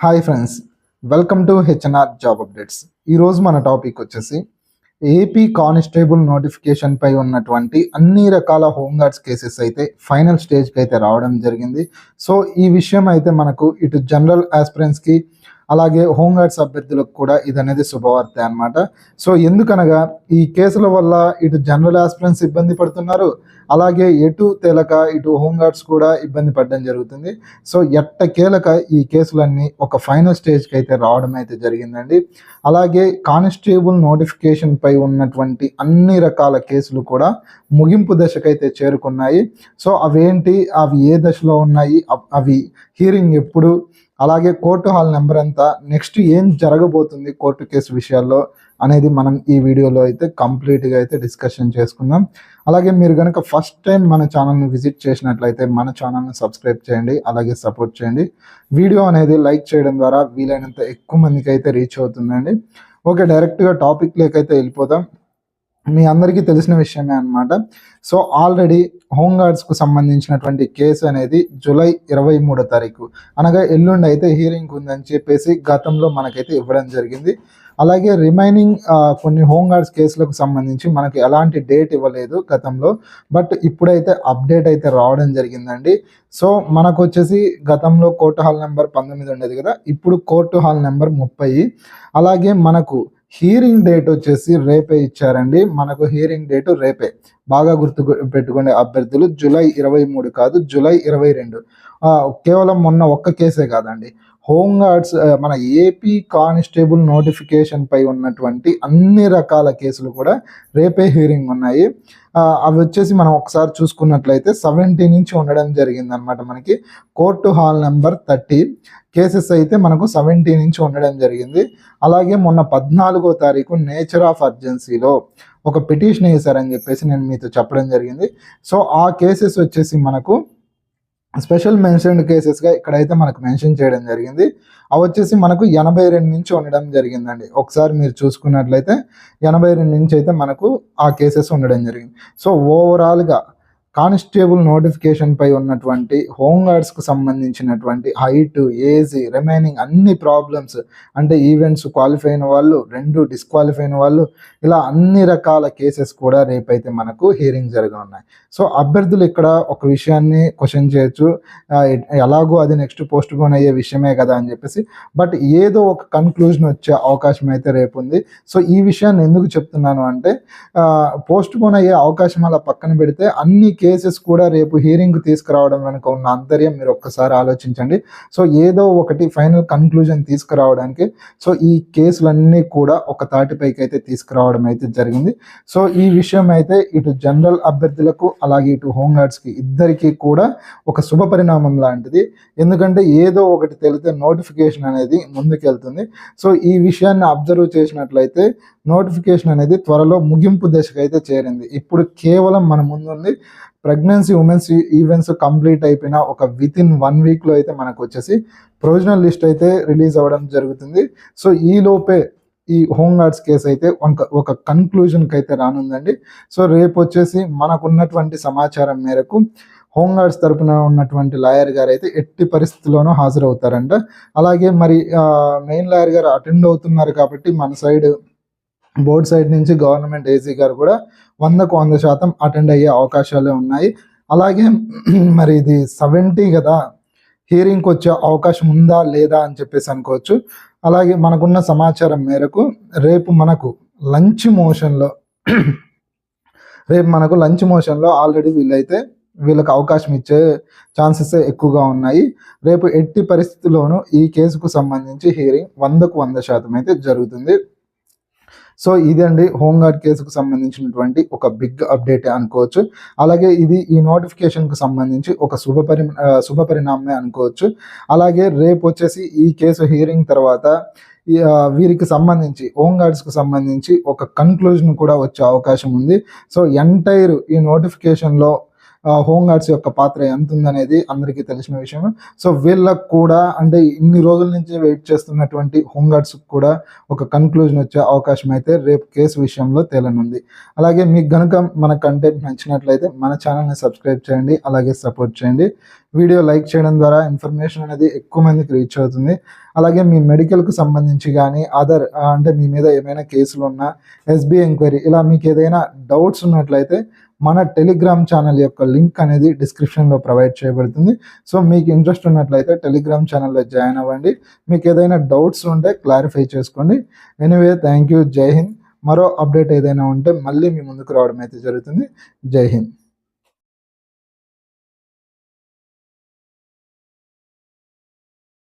Hi friends welcome to HNR job updates. ఈరోజు మన topic వచ్చేసి ఏపీ కానిస్టేబుల్ నోటిఫికేషన్పై ఉన్నటువంటి అన్ని రకాల హోంగార్డ్స్ కేసెస్ అయితే ఫైనల్ స్టేజ్కి అయితే రావడం జరిగింది. సో ఈ విషయం అయితే మనకు ఇటు జనరల్ ఆస్పిరెంట్స్కి అలాగే హోంగార్డ్స్ అభ్యర్థులకు కూడా ఇది అనేది శుభవార్త అనమాట సో ఎందుకనగా ఈ కేసుల వల్ల ఇటు జనరల్ ఆస్పిరెంట్స్ ఇబ్బంది పడుతున్నారు అలాగే ఎటు తేలక ఇటు హోంగార్డ్స్ కూడా ఇబ్బంది పడడం జరుగుతుంది. సో ఎట్ట కీలక ఈ కేసులన్నీ ఒక ఫైనల్ స్టేజ్కి అయితే రావడం అయితే జరిగిందండి. అలాగే కానిస్టేబుల్ నోటిఫికేషన్ పై ఉన్నటువంటి అన్ని రకాల కేసులు కూడా ముగింపు దశకైతే చేరుకున్నాయి. సో అవేంటి? అవి ఏ దశలో ఉన్నాయి? అవి హీరింగ్ ఎప్పుడు? అలాగే కోర్టు హాల్ నెంబర్ ఎంత నెక్స్ట్ ఏం జరగబోతుంది కోర్టు కేసు విషయాల్లో అనేది మనం ఈ వీడియోలో అయితే కంప్లీట్గా అయితే డిస్కషన్ చేసుకుందాం. అలాగే మీరు కనుక ఫస్ట్ టైం మన ఛానల్ని విజిట్ చేసినట్లయితే మన ఛానల్ని సబ్స్క్రైబ్ చేయండి అలాగే సపోర్ట్ చేయండి. వీడియో అనేది లైక్ చేయడం ద్వారా వీలైనంత ఎక్కువ మందికి అయితే రీచ్ అవుతుందండి. ఓకే డైరెక్ట్గా టాపిక్లోకి అయితే వెళ్ళిపోదాం. మీ అందరికీ తెలిసిన విషయమే అనమాట సో ఆల్రెడీ హోంగార్డ్స్కు సంబంధించినటువంటి కేసు అనేది జూలై ఇరవై మూడో తారీఖు. అనగా ఎల్లుండి అయితే హీరింగ్ ఉందని చెప్పేసి గతంలో మనకైతే ఇవ్వడం జరిగింది. అలాగే రిమైనింగ్ కొన్ని హోంగార్డ్స్ కేసులకు సంబంధించి మనకి ఎలాంటి డేట్ ఇవ్వలేదు గతంలో. బట్ ఇప్పుడైతే అప్డేట్ అయితే రావడం జరిగిందండి. సో మనకు వచ్చేసి గతంలో కోర్టు హాల్ నెంబర్ పంతొమ్మిది ఉండేది కదా. ఇప్పుడు కోర్టు హాల్ నెంబర్ ముప్పై. అలాగే మనకు హీరింగ్ డేట్ వచ్చేసి రేపే ఇచ్చారండి. మనకు హీరింగ్ డేట్ రేపే. బాగా గుర్తు పెట్టుకునే అభ్యర్థులు జూలై ఇరవై మూడు కాదు జూలై ఇరవై రెండు. కేవలం మొన్న ఒక్క కేసే కాదండి. హోంగార్డ్స్ మన ఏపీ కానిస్టేబుల్ నోటిఫికేషన్ పై ఉన్నటువంటి అన్ని రకాల కేసులు కూడా రేపే హీరింగ్ ఉన్నాయి. అవి వచ్చేసి మనం ఒకసారి చూసుకున్నట్లయితే సెవెంటీ నుంచి ఉండడం జరిగింది అనమాట మనకి. Court hall number thirty. Cases అయితే మనకు సెవెంటీ నుంచి ఉండడం జరిగింది. అలాగే మొన్న పద్నాలుగో తారీఖు నేచర్ ఆఫ్ అర్జెన్సీలో ఒక పిటిషన్ వేశారని చెప్పేసి నేను మీతో చెప్పడం జరిగింది. సో ఆ కేసెస్ వచ్చేసి మనకు స్పెషల్ మెన్షన్డ్ కేసెస్గా ఇక్కడైతే మనకు మెన్షన్ చేయడం జరిగింది. అవి వచ్చేసి మనకు ఎనభై రెండు నుంచి ఉండడం జరిగిందండి. ఒకసారి మీరు చూసుకున్నట్లయితే ఎనభై రెండు నుంచి అయితే మనకు ఆ కేసెస్ ఉండడం జరిగింది. సో ఓవరాల్గా కానిస్టేబుల్ నోటిఫికేషన్ పై ఉన్నటువంటి హోంగార్డ్స్కు సంబంధించినటువంటి హైట్ ఏజ్ రిమైనింగ్ అన్ని ప్రాబ్లమ్స్ అంటే ఈవెంట్స్ క్వాలిఫై అయిన వాళ్ళు రెండు డిస్క్వాలిఫై అయిన వాళ్ళు ఇలా అన్ని రకాల కేసెస్ కూడా రేపైతే మనకు హీరింగ్ జరగనున్నాయి. సో అభ్యర్థులు ఇక్కడ ఒక విషయాన్ని క్వశ్చన్ చేయొచ్చు. ఎలాగో అది నెక్స్ట్ పోస్ట్ పోన్ అయ్యే విషయమే కదా అని చెప్పేసి. బట్ ఏదో ఒక కన్క్లూజన్ వచ్చే అవకాశం అయితే రేపు ఉంది సో ఈ విషయాన్ని ఎందుకు చెప్తున్నాను అంటే పోస్ట్ పోన్ అయ్యే అవకాశం అలా పక్కన పెడితే అన్ని కేసెస్ కూడా రేపు హీరింగ్ తీసుకురావడం వెనుక ఉన్న అంతర్యం మీరు ఒక్కసారి ఆలోచించండి. సో ఏదో ఒకటి ఫైనల్ కన్క్లూజన్ తీసుకురావడానికి సో ఈ కేసులన్నీ కూడా ఒక తాటిపైకి అయితే తీసుకురావడం అయితే జరిగింది. సో ఈ విషయం అయితే ఇటు జనరల్ అభ్యర్థులకు అలాగే ఇటు హోంగార్డ్స్కి ఇద్దరికీ కూడా ఒక శుభ పరిణామం లాంటిది. ఎందుకంటే ఏదో ఒకటి తెలితే నోటిఫికేషన్ అనేది ముందుకెళ్తుంది. సో ఈ విషయాన్ని అబ్జర్వ్ చేసినట్లయితే నోటిఫికేషన్ అనేది త్వరలో ముగింపు దశకు అయితే చేరింది. ఇప్పుడు కేవలం మన ముందుంది. ప్రెగ్నెన్సీ ఉమెన్స్ ఈవెంట్స్ కంప్లీట్ అయిపోయిన ఒక విత్ ఇన్ వన్ వీక్లో అయితే మనకు వచ్చేసి ప్రొవిజనల్ లిస్ట్ అయితే రిలీజ్ అవ్వడం జరుగుతుంది. సో ఈ లోపే ఈ హోమ్ గార్డ్స్ కేసు అయితే ఒక కన్క్లూజన్కి అయితే రానుందండి. సో రేపు వచ్చేసి మనకున్నటువంటి సమాచారం మేరకు హోమ్ గార్డ్స్ తరపున ఉన్నటువంటి లాయర్ గారు అయితే ఎట్టి పరిస్థితుల్లోనూ హాజరవుతారంట. అలాగే మరి మెయిన్ లాయర్ గారు అటెండ్ అవుతున్నారు కాబట్టి మన సైడ్ బోర్డ్ సైడ్ నుంచి గవర్నమెంట్ ఏసీ గారు కూడా వందకు వంద శాతం అటెండ్ అయ్యే అవకాశాలే ఉన్నాయి. అలాగే మరి ఇది సెవెంటీ కదా హీరింగ్కి వచ్చే అవకాశం ఉందా లేదా అని చెప్పేసి అనుకోవచ్చు. అలాగే మనకున్న సమాచారం మేరకు రేపు మనకు లంచ్ మోషన్లో రేపు మనకు లంచ్ మోషన్లో ఆల్రెడీ వీళ్ళైతే వీళ్ళకి అవకాశం ఇచ్చే ఛాన్సెస్ ఎక్కువగా ఉన్నాయి. రేపు ఎట్టి పరిస్థితుల్లోనూ ఈ కేసుకు సంబంధించి హీరింగ్ వందకు వంద శాతం అయితే జరుగుతుంది. సో ఇదండి హోంగార్డ్ కేసుకు సంబంధించినటువంటి ఒక బిగ్ అప్డేట్ అనుకోవచ్చు. అలాగే ఇది ఈ నోటిఫికేషన్కు సంబంధించి ఒక శుభ పరి శుభ పరిణామమే అనుకోవచ్చు. అలాగే రేపు వచ్చేసి ఈ కేసు హియరింగ్ తర్వాత వీరికి సంబంధించి హోంగార్డ్స్కు సంబంధించి ఒక కన్క్లూజన్ కూడా వచ్చే అవకాశం ఉంది. సో ఎంటైర్ ఈ నోటిఫికేషన్లో హోంగార్డ్స్ యొక్క పాత్ర ఎంత ఉందనేది అందరికీ తెలిసిన విషయం సో వీళ్ళకు కూడా అంటే ఇన్ని రోజుల నుంచి వెయిట్ చేస్తున్నటువంటి హోమ్ గార్డ్స్ కూడా ఒక కన్క్లూజన్ వచ్చే అవకాశం అయితే రేపు కేసు విషయంలో తేలనుంది. అలాగే మీకు గనుక మన కంటెంట్ నచ్చినట్లయితే మన ఛానల్ని సబ్స్క్రైబ్ చేయండి అలాగే సపోర్ట్ చేయండి. వీడియో లైక్ చేయడం ద్వారా ఇన్ఫర్మేషన్ అనేది ఎక్కువ మందికి రీచ్ అవుతుంది. అలాగే మీ మెడికల్కు సంబంధించి కానీ అదర్ అంటే మీ మీద ఏమైనా కేసులు ఉన్నా ఎస్బీ ఎంక్వైరీ ఇలా మీకు ఏదైనా డౌట్స్ ఉన్నట్లయితే మన టెలిగ్రామ్ ఛానల్ యొక్క లింక్ అనేది డిస్క్రిప్షన్లో ప్రొవైడ్ చేయబడుతుంది. సో మీకు ఇంట్రెస్ట్ ఉన్నట్లయితే టెలిగ్రామ్ ఛానల్లో జాయిన్ అవ్వండి. మీకు ఏదైనా డౌట్స్ ఉంటే క్లారిఫై చేసుకోండి. ఎనీవే థ్యాంక్ యూ జై హింద్. మరో అప్డేట్ ఏదైనా ఉంటే మళ్ళీ మీ ముందుకు రావడం అయితే జరుగుతుంది. జై హింద్.